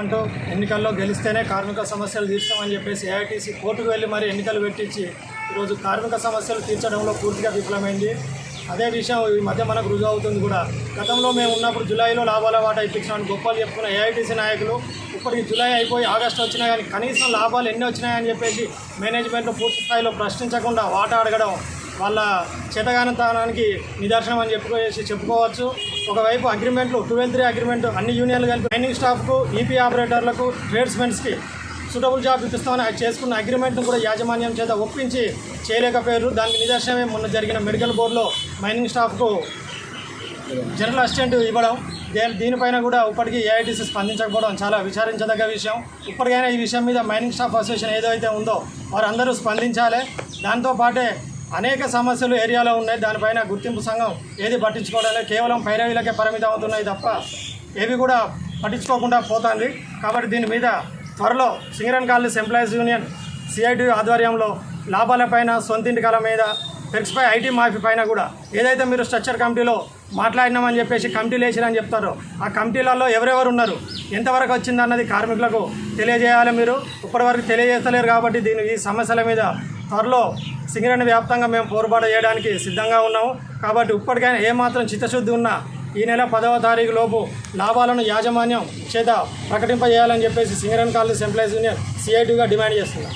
అంటూ ఎన్నికల్లో గెలిస్తేనే కార్మిక సమస్యలు తీర్చామని చెప్పేసి ఏఐటీసీ కోర్టుకు వెళ్ళి మరి ఎన్నికలు పెట్టించి ఈరోజు కార్మిక సమస్యలు తీర్చడంలో పూర్తిగా విఫలమైంది. అదే విషయం ఈ మధ్య మనకు రుజువు అవుతుంది కూడా. గతంలో మేము ఉన్నప్పుడు జూలైలో లాభాల వాటా ఇప్పించామని గొప్పలు చెప్పుకున్న ఏఐటీసీ నాయకులు ఇప్పటికి జూలై అయిపోయి ఆగస్టు వచ్చినా కానీ కనీసం లాభాలు ఎన్ని వచ్చినాయని చెప్పేసి మేనేజ్మెంట్ పూర్తి స్థాయిలో ప్రశ్నించకుండా వాటా అడగడం వాళ్ళ చేతగానతనానికి నిదర్శనం అని చెప్పుకోసి చెప్పుకోవచ్చు. ఒకవైపు అగ్రిమెంట్లు ట్వెల్వ్ త్రీ అగ్రిమెంట్ అన్ని యూనియన్లు కలిపి మైనింగ్ స్టాఫ్కు ఈపీ ఆపరేటర్లకు ట్రేడ్స్మెన్స్కి సూటబుల్ జాబ్ ఇప్పిస్తామని అది చేసుకున్న అగ్రిమెంట్ను కూడా యాజమాన్యం చేత ఒప్పించి చేయలేకపోయారు. దానికి నిదర్శనమే మొన్న జరిగిన మెడికల్ బోర్డులో మైనింగ్ స్టాఫ్కు జనరల్ అసిస్టెంట్ ఇవ్వడం. దే- దీనిపైన కూడా ఇప్పటికీ ఏఐటీసీ స్పందించకపోవడం చాలా విచారించదగ్గ విషయం. ఇప్పటికైనా ఈ విషయం మీద మైనింగ్ స్టాఫ్ అసోసియేషన్ ఏదైతే ఉందో వారందరూ స్పందించాలి. దాంతోపాటే అనేక సమస్యలు ఏరియాలో ఉన్నాయి. దానిపైన గుర్తింపు సంఘం ఏది పట్టించుకోవడం కేవలం పైరవీలకే పరిమితం అవుతున్నాయి తప్ప ఏవి కూడా పట్టించుకోకుండా పోతుంది. కాబట్టి దీని మీద త్వరలో Singareni collieries employees union CIT ఆధ్వర్యంలో లాభాలపైన సొంతింటి కళ మీద పెక్స్పై ఐటీ మాఫీ పైన కూడా ఏదైతే మీరు స్ట్రక్చర్ కమిటీలో మాట్లాడినామని చెప్పేసి కమిటీలు వేసిరని చెప్తారో ఆ కమిటీలలో ఎవరెవరు ఉన్నారు? ఎంతవరకు వచ్చిందన్నది కార్మికులకు తెలియజేయాలి మీరు. ఇప్పటివరకు తెలియజేస్తలేరు కాబట్టి దీని ఈ సమస్యల మీద త్వరలో సింగరేణి వ్యాప్తంగా మేము పోరుబాటు చేయడానికి సిద్ధంగా ఉన్నాము. కాబట్టి ఇప్పటికైనా ఏమాత్రం చిత్తశుద్ధి ఉన్నా ఈ నెల పదవ తారీఖు లోపు లాభాలను యాజమాన్యం చేత ప్రకటింపజేయాలని చెప్పేసి సింగరేణి కాలేజ్ ఎంప్లాయీస్ యూనియన్ సిఐటిగా డిమాండ్ చేస్తున్నాం